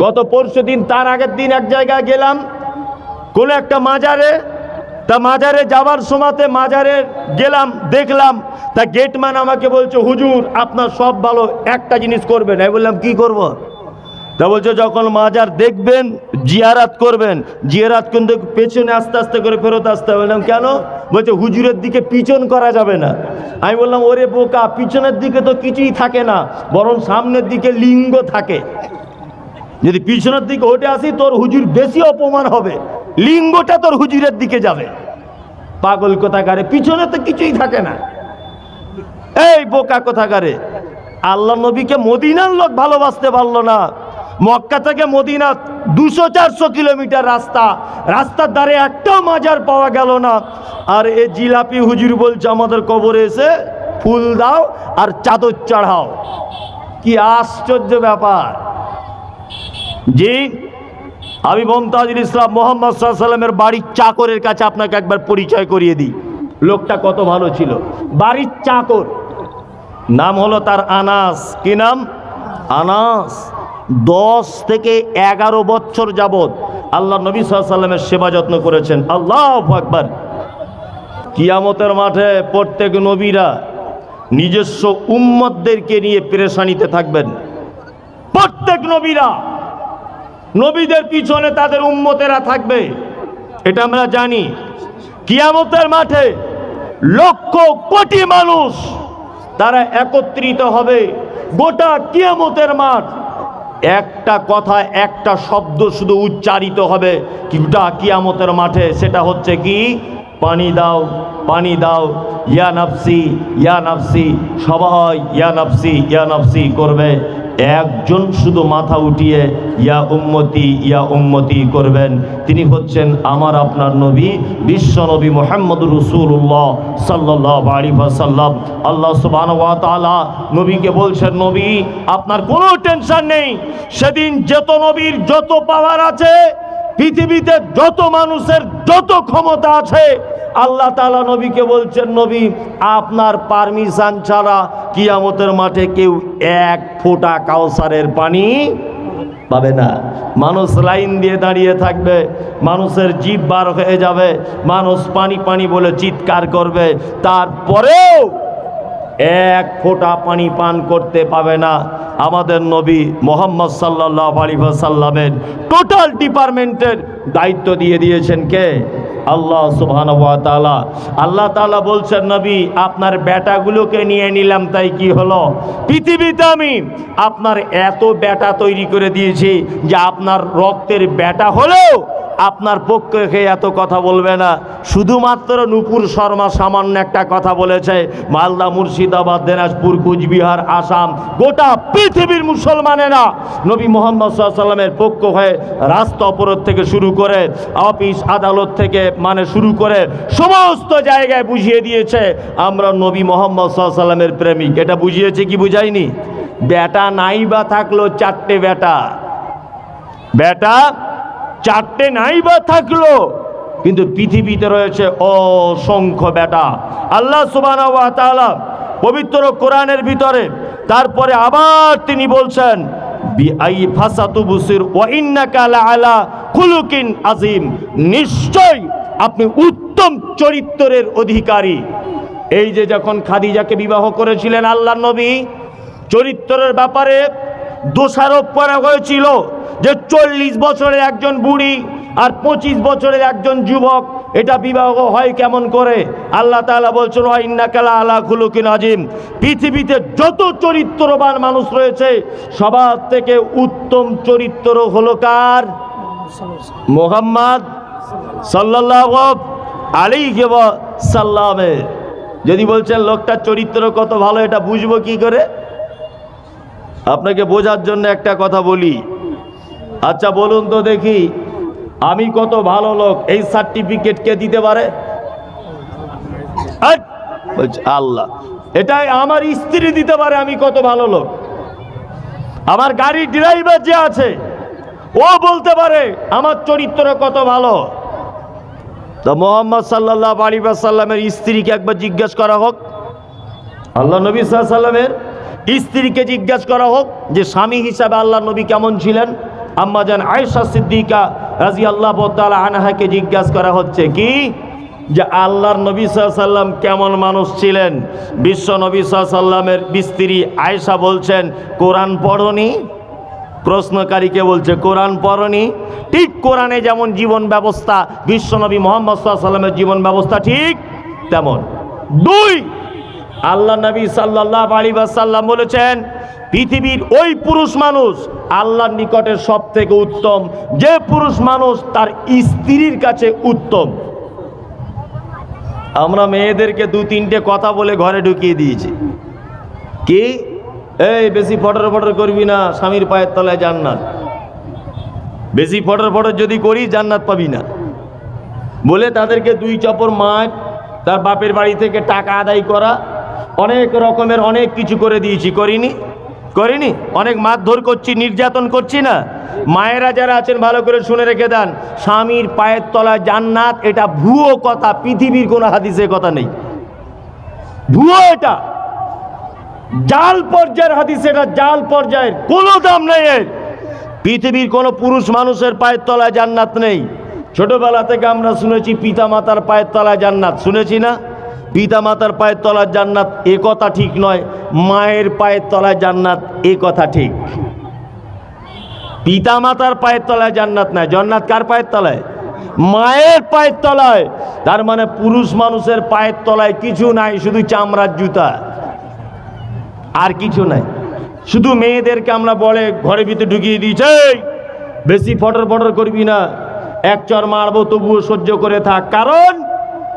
গত পরশু দিন তার আগের দিন এক জায়গায় গেলাম। কোনো একটা মাজারে, তা মাজারে যাওয়ার সময়তে মাজারে গেলাম, দেখলাম, তা গেটম্যান আমাকে বলছে, হুজুর, আপনার সব ভালো, একটা জিনিস করবেন। আমি বললাম, কি করব। তা বলছে, যখন মাজার দেখবেন, জিয়ারাত করবেন। জিয়ারাত কিন্তু পেছনে আস্তে আস্তে করে ফেরত আসতে হবে। বললাম, কেন? বলছে, হুজুরের দিকে পিছন করা যাবে না। আমি বললাম, ওরে বোকা, পিছনের দিকে তো কিছুই থাকে না, বরং সামনের দিকে লিঙ্গ থাকে। যদি পিছনের দিকে ওঠে আসি, তোর হুজুর বেশি অপমান হবে। লিঙ্গটা তোর হুজুরের দিকে যাবে। পাগল কোথাকারে, পিছনে তো কিছুই থাকে না। এই বোকা কোথাকারে, আল্লাহ নবীকে মদিনার লোক ভালোবাসতে পারল না। মক্কা থেকে মদিনা দুশো, চারশো কিলোমিটার রাস্তা। রাস্তার ধারে একটাও মাজার পাওয়া গেল না। আর এ জিলাপি হুজুর বলছে, আমাদের কবরে এসে ফুল দাও আর চাদর চড়াও। কি আশ্চর্য ব্যাপার। জি, আমি মমতাজুল ইসলাম মোহাম্মদ সাল্লামের বাড়ির চাকরের কাছে আপনাকে একবার পরিচয় করিয়ে দিই। লোকটা কত ভালো ছিল। বাড়ির চাকর। নাম হলো তার আনাস। কি নাম? আনাস। দশ থেকে এগারো বছর যাবৎ আল্লাহ নবী সাল্লামের সেবা যত্ন করেছেন। আল্লাহ আকবার। কিয়ামতের মাঠে প্রত্যেক নবীরা নিজস্ব উম্মতদেরকে নিয়ে পেরেশানিতে থাকবেন। প্রত্যেক নবীরা নবীদের পিছনে তাদের উম্মতেরা থাকবে। এটা আমরা জানি। কিয়ামতের মাঠে লক্ষ কোটি মানুষ তারা একত্রিত হবে গোটা কিয়ামতের মাঠ। একটা কথা, একটা শব্দ শুধু উচ্চারিত হবে গোটা কিয়ামতের মাঠে। সেটা হচ্ছে কি? পানি দাও পানি দাও। ইয়া নাফসি ইয়া নাফসি, সবাই ইয়া নাফসি ইয়া নাফসি করবে। একজন শুধু মাথা উঠিয়ে, ইয়া উম্মতি ইয়া উম্মতি করবেন। তিনি হচ্ছেন আমার আপনার নবী, বিশ্ব নবী মোহাম্মদ রসুল্লাহ সাল্লাহ আলী সাল্লাম আল্লাহ সুবাহ তালা নবীকে বলছেন, নবী, আপনার কোনো টেনশন নেই। সেদিন যত নবীর যত পাওয়ার আছে, পৃথিবীতে যত মানুষের যত ক্ষমতা আছে আল্লাহ তালা নবীকে বলছেন, নবী, আপনার পারমিশন ছাড়া কিয়ামতের মাঠে কেউ এক ফোঁটা কাউসারের পানি পাবে না। মানুষ লাইন দিয়ে দাঁড়িয়ে থাকবে, মানুষের জীব বার হয়ে যাবে, মানুষ পানি পানি বলে চিৎকার করবে, তারপরেও এক ফোঁটা পানি পান করতে পাবে না। আমাদের নবী মোহাম্মদ সাল্লাহ আলী সাল্লামের টোটাল ডিপার্টমেন্টের দায়িত্ব দিয়ে দিয়েছেন কে? আল্লাহ সুবহান তাআলা। আল্লাহ তালা বলছেন, নবী, আপনার বেটাগুলোকে নিয়ে নিলাম, তাই কি হলো? পৃথিবীতে আমি আপনার এত বেটা তৈরি করে দিয়েছি যে আপনার রক্তের বেটা হলেও আপনার পক্ষে এত কথা বলবে না। শুধুমাত্র নুপুর শর্মা সামান্য একটা কথা বলেছে, মালদা, মুর্শিদাবাদ, দিনাজপুর, কুচবিহার, আসাম, গোটা পৃথিবীর মুসলমানেরা নবী মোহাম্মদ সাল্লামের পক্ষ হয়ে রাস্তা অপরাধ থেকে শুরু করে অফিস, আদালত থেকে মানে শুরু করে সমস্ত জায়গায় বুঝিয়ে দিয়েছে। আমরা নবী মোহাম্মদ সাল্লামের প্রেমিক। এটা বুঝিয়েছে কি বুঝাইনি বেটা নাই বা থাকল চারটে বেটা। বেটা চারটে নাই বা থাকল। কিন্তু পৃথিবীতে রয়েছে অসংখ্য বেটা। আল্লাহ সুবাহ পবিত্র কোরআনের ভিতরে তারপরে আবার তিনি বলছেন ফাসাতু বুসির আজিম নিশ্চয় আপনি উত্তম চরিত্রের অধিকারী। এই যে যখন খাদিজাকে বিবাহ করেছিলেন আল্লাহ নবী, চরিত্রের ব্যাপারে দোষারোপ করা হয়েছিল যে চল্লিশ বছরের একজন বুড়ি আর পঁচিশ বছরের একজন যুবক, এটা বিবাহ হয় কেমন করে? আল্লাহ তাআলা বলছেন ইন্নাকালা আলা খুলুকিন আজিম পৃথিবীতে যত চরিত্রবান মানুষ রয়েছে, সবার থেকে উত্তম চরিত্র হলো কার? মোহাম্মদ সাল্লাহ যদি বলছেন, লোকটার চরিত্র কত ভালো, এটা বুঝব কি করে? আপনাকে বোঝার জন্য একটা কথা বলি। আচ্ছা বলুন তো দেখি, আমি কত ভালো লোক, এই সার্টিফিকেট কে দিতে পারে! আল্লাহ, এটাই আমার স্ত্রী দিতে পারে, আমি কত ভালো লোক। আমার গাড়ির ড্রাইভার যে আছে, ও বলতে পারে, আমার চরিত্র কত ভালো। তো মোহাম্মদ সাল্লাহ আলী সাল্লামের স্ত্রীকে একবার জিজ্ঞেস করা হোক। আল্লাহ নবী সাল্লামের স্ত্রীকে জিজ্ঞেস করা হোক যে স্বামী হিসাবে আল্লাহ নবী কেমন ছিলেন? আম্মা আম্মাজান আয়েশা সিদ্দিকা রাজি আল্লাহ তালা আনহাকে জিজ্ঞাসা করা হচ্ছে কি? যে আল্লাহর নবী সাল্লাম কেমন মানুষ ছিলেন? বিশ্ব নবী সাল্লামের স্ত্রী আয়েশা বলছেন, কোরআন পড়নি? প্রশ্নকারীকে বলছে, কোরআন পড়নি? ঠিক কোরআনে যেমন জীবন ব্যবস্থা, বিশ্বনবী মোহাম্মদ সাল্লামের জীবন ব্যবস্থা ঠিক তেমন। দুই, আল্লাহ নবী সাল্লাহ আলী সাল্লাম বলেছেন, পৃথিবীর ওই পুরুষ মানুষ আল্লাহর নিকটে সব থেকে উত্তম। যে পুরুষ মানুষ তার স্ত্রীর কাছে উত্তম। আমরা মেয়েদেরকে দু তিনটে কথা বলে ঘরে ঢুকিয়ে দিয়েছি। কি? এই বেশি ফটর ফটর করবি না, স্বামীর পায়ের তলায় জান্নাত। বেশি ফটর ফটর যদি করি, জান্নাত পাবি না। বলে তাদেরকে দুই চপর মাঠ তার বাপের বাড়ি থেকে টাকা আদায় করা, অনেক রকমের অনেক কিছু করে দিয়েছি। করিনি? করিনি? অনেক মারধর করছি, নির্যাতন করছি না। মায়েরা যারা আছেন, ভালো করে শুনে রেখে দেন, স্বামীর পায়ের তলায় জান্নাত, এটা ভুয়ো কথা, পৃথিবীর কোনো হাদিসের কথা নেই। ভুয়ো এটা। জাল পর্যায়ের হাদিস এটা জাল পর্যায়ের কোনো দাম নেই এর। পৃথিবীর কোনো পুরুষ মানুষের পায়ের তলায় জান্নাত নেই। ছোটবেলা থেকে আমরা শুনেছি পিতা মাতার পায়ের তলায় জান্নাত। শুনেছি না? পিতা মাতার পায়ের তলায় জান্নাত এ কথা ঠিক নয়। মায়ের পায়ের তলায় জান্নাত এ কথা ঠিক। পিতা মাতার পায়ের তলায় জান্নাত নাই। জান্নাত কার পায়ের তলায়? মায়ের পায়ের তলায়। তার মানে পুরুষ মানুষের পায়ের তলায় কিছু নাই, শুধু চামড়ার জুতা। আর কিছু নাই। শুধু মেয়েদেরকে আমরা বলে ঘরের ভিতরে ঢুকিয়ে দিয়েছে বেশি ফটর ফটর করবি না। এক চর মারবো, তবুও সহ্য করে থাক। কারণ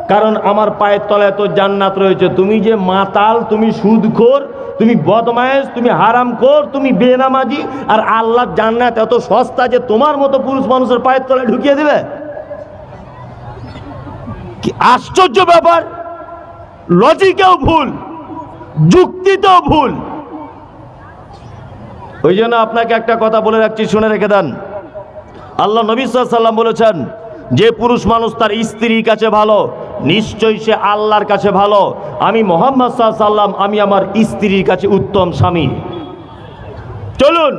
কারণ আমার পায়ের তলায় তো জান্নাত রয়েছে। তুমি যে মাতাল, তুমি সুদখোর, তুমি বদমায়েশ, তুমি হারাম হারামখোর, তুমি বেনামাজি, আর আল্লাহ জান্নাত এত সস্তা যে তোমার মতো পুরুষ মানুষের পায়ের তলায় ঢুকিয়ে দেবে? আশ্চর্য ব্যাপার। লজিকেও ভুল। যুক্তিতেও ভুল। ওই জন্য আপনাকে একটা কথা বলে রাখছি, শুনে রেখে দেন। আল্লাহ নবী বলেছেন, যে পুরুষ মানুষ তার স্ত্রীর কাছে ভালো, নিশ্চয়ই সে আল্লাহর কাছে ভালো। আমি মোহাম্মদ সাল্লাম আমি আমার স্ত্রীর কাছে উত্তম স্বামী। চলুন,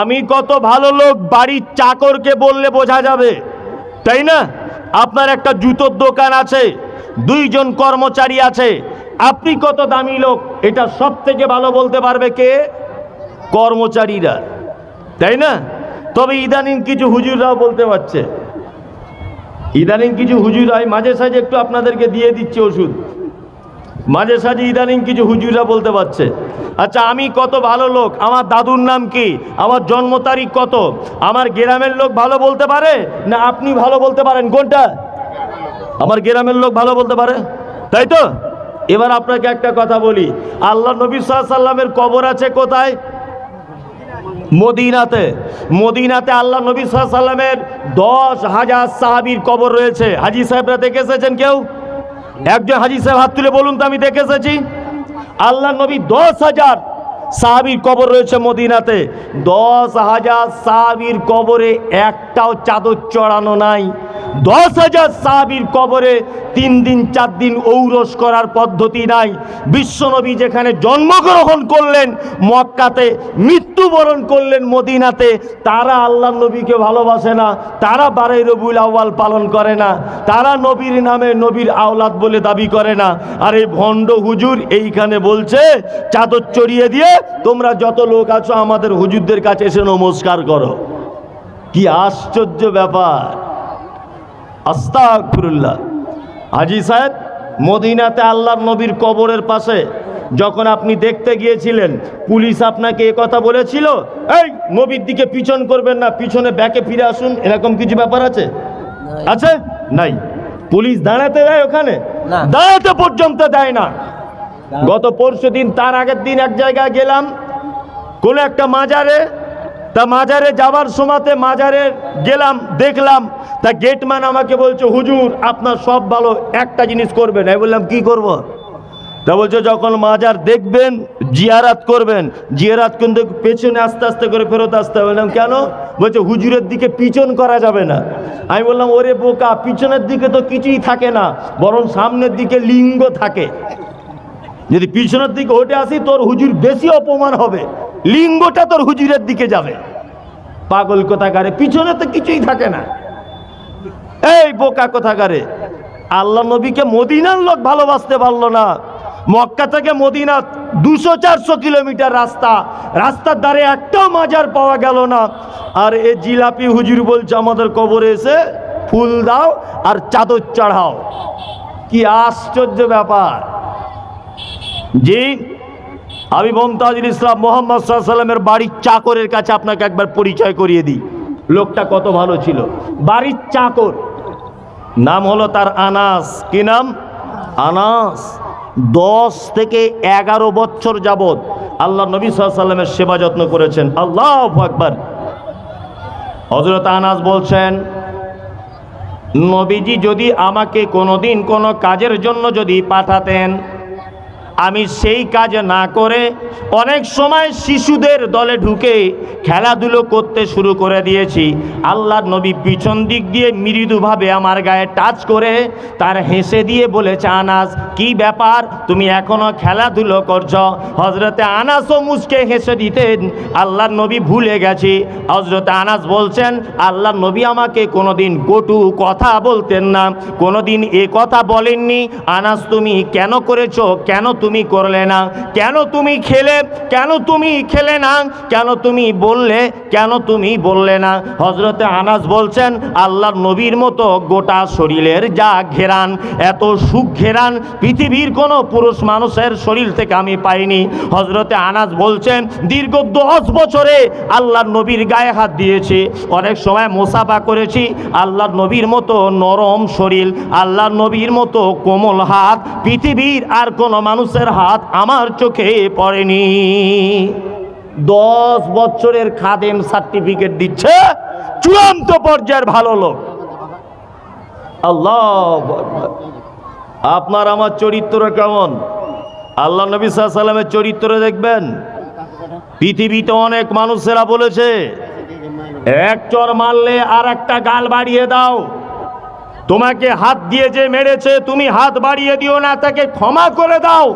আমি কত ভালো লোক, বাড়ির চাকরকে বললে বোঝা যাবে, তাই না? আপনার একটা জুতোর দোকান আছে, দুইজন কর্মচারী আছে আপনি কত দামি লোক? এটা সব থেকে ভালো বলতে পারবে কে? কর্মচারীরা। তাই না? তবে ইদানিং কিছু হুজুররাও বলতে পারছে। ইদানিং কিছু হুজুরাই মাঝে সাঝে একটু আপনাদেরকে দিয়ে দিচ্ছে ওষুধ। মাঝে সাঝে ইদানিং কিছু হুজুরা বলতে পারছে। আচ্ছা আমি কত ভালো লোক? আমার দাদুর নাম কি? আমার জন্ম তারিখ কত? আমার গ্রামের লোক ভালো বলতে পারে? না, আপনি ভালো বলতে পারেন? কোনটা? আমার গ্রামের লোক ভালো বলতে পারে? তাই তো? এবার আপনাকে একটা কথা বলি। আল্লাহ নবী সাল্লামের কবর আছে কোথায়? মদিনাতে। মদিনাতে আল্লাহ নবী সাল্লামের দশ হাজার সাহাবির কবর রয়েছে। হাজি সাহেবরা দেখে এসেছেন কেউ? একজন হাজি সাহেব হাত তুলে বলুন তো, আমি দেখে এসেছি। আল্লাহ নবী দশ হাজার সাহাবির কবর রয়েছে মদিনাতে। দশ হাজার সাহাবির কবরে একটাও চাদর চড়ানো নাই। দশ হাজার সাহাবির কবরে তিন দিন, চার দিন ঔরস করার পদ্ধতি নাই। বিশ্বনবী যেখানে জন্মগ্রহণ করলেন, মক্কাতে মৃত্যুবরণ করলেন মদিনাতে, তারা আল্লাহ নবীকে ভালোবাসে না, তারা বারে রবুল আউ্বাল পালন করে না, তারা নবীর নামে নবীর আওলাদ বলে দাবি করে না। আর এই ভণ্ড হুজুর, এইখানে বলছে, চাদর চড়িয়ে দিয়ে তোমরা যত লোক আছো আমাদের হুজুরদের কাছে এসে নমস্কার করো। কি আশ্চর্য ব্যাপার। আস্তাকুরুল্লাহ হাজি সাহেব মদিনাতে আল্লাহর নবীর কবরের পাশে যখন আপনি দেখতে গিয়েছিলেন পুলিশ আপনাকে এ কথা বলেছিল এই নবীর দিকে পিছন করবেন না পিছনে ব্যাকে ফিরে আসুন। এরকম কিছু ব্যাপার আছে? আছে? নাই। পুলিশ দাঁড়াতে দেয় ওখানে? দাঁড়াতে পর্যন্ত দেয় না। গত পরশু দিন তার আগের দিন এক জায়গায় গেলাম কোনো একটা মাজারে তা মাজারে যাওয়ার সময়তে মাজারে গেলাম, দেখলাম, তা গেটম্যান আমাকে বলছে, হুজুর, আপনার সব ভালো, একটা জিনিস করবেন। আমি বললাম, কি করব। তা বলছে, যখন মাজার দেখবেন, জিয়ারাত করবেন। জিয়ারাত কিন্তু পেছনে আস্তে আস্তে করে ফেরত আসতে বললাম, কেন? বলছে, হুজুরের দিকে পিছন করা যাবে না। আমি বললাম, ওরে বোকা, পিছনের দিকে তো কিছুই থাকে না, বরং সামনের দিকে লিঙ্গ থাকে। যদি পিছনের দিকে ওঠে আসি, তোর হুজুর বেশি অপমান হবে। লিঙ্গটা তোর হুজুরের দিকে যাবে। পাগল কোথাকারে? পিছনে তো কিছুই থাকে না। এই বোকা কোথাকারে? আল্লাহ নবীকে মদিনার লোক ভালোবাসতে পারল না। মক্কা থেকে মদিনা দুশো, চারশো কিলোমিটার রাস্তা। রাস্তার ধারে একটাও মাজার পাওয়া গেল না। আর এ জিলাপি হুজুর বলছে, আমাদের কবরে এসে ফুল দাও আর চাদর চড়াও। কি আশ্চর্য ব্যাপার। জি আমি মমতাজুল ইসলাম মোহাম্মদ সাল্লামের বাড়ির চাকরের কাছে আপনাকে একবার পরিচয় করিয়ে দিই। লোকটা কত ভালো ছিল। বাড়ির চাকর। নাম হলো তার আনাস। কি নাম? আনাস। দশ থেকে এগারো বছর যাবৎ আল্লাহ নবী সাল্লামের সেবা যত্ন করেছেন। আল্লাহ আকবার। হজরত আনাস বলছেন, নবীজি যদি আমাকে কোনোদিন কোনো কাজের জন্য যদি পাঠাতেন আমি সেই কাজ না করে অনেক সময় শিশুদের দলে ঢুকে খেলাধুলো করতে শুরু করে দিয়েছি। আল্লাহ নবী পিছন দিক দিয়ে মৃদুভাবে আমার গায়ে টাচ করে তার হেসে দিয়ে বলেছে, আনাস, কি ব্যাপার? তুমি এখনও খেলাধুলো করছ? হজরতে আনাসও মুসকে হেসে দিতেন আল্লাহ নবী ভুলে গেছি। হজরতে আনাস বলছেন আল্লাহ নবী আমাকে কোনোদিন কটু কথা বলতেন না, কোনোদিন এ কথা বলেননি। আনাস, তুমি কেন করেছ? কেন তুমি করলে না? কেন তুমি খেলে? কেন তুমি খেলে না? কেন তুমি বললে? কেন তুমি বললে না? হজরতে আনাস বলছেন, আল্লাহর নবীর মতো গোটা শরীরের যা ঘেরান, এত সুখ ঘেরান, পৃথিবীর কোনো পুরুষ মানুষের শরীর থেকে আমি পাইনি। হজরতে আনাস বলছেন, দীর্ঘ দশ বছরে আল্লাহর নবীর গায়ে হাত দিয়েছি। অনেক সময় মোসাফা করেছি, আল্লাহর নবীর মতো নরম শরীর, আল্লাহর নবীর মতো কোমল হাত, পৃথিবীর আর কোনো মানুষের হাত আমার চোখে পড়েনি। দশ বছরের খাদেম সার্টিফিকেট দিচ্ছে চূড়ান্ত পর্যায়ের ভালো লোক। আল্লাহ আপনার আমার চরিত্র কেমন? আল্লাহ নবী সাল্লামের চরিত্র দেখবেন? পৃথিবীতে অনেক মানুষেরা বলেছে এক চর মারলে আর একটা গাল বাড়িয়ে দাও। তোমাকে হাত দিয়ে যে মেরেছে, তুমি হাত বাড়িয়ে দিও না, তাকে ক্ষমা করে দাও।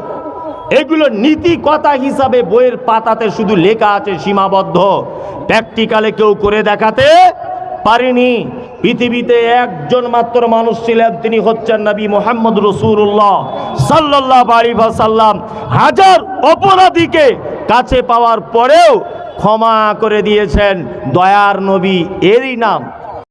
এগুলো নীতি কথা হিসাবে বইয়ের পাতাতে শুধু লেখা আছে, সীমাবদ্ধ। প্র্যাকটিক্যালে কেউ করে দেখাতে পারেনি। পৃথিবীতে একজন মাত্র মানুষ ছিলেন, তিনি হচ্ছেন নবী মোহাম্মদ রসুল্লাহ সাল্লাহ আলী সাল্লাম হাজার অপরাধীকে কাছে পাওয়ার পরেও ক্ষমা করে দিয়েছেন দয়ার নবী, এরই নাম।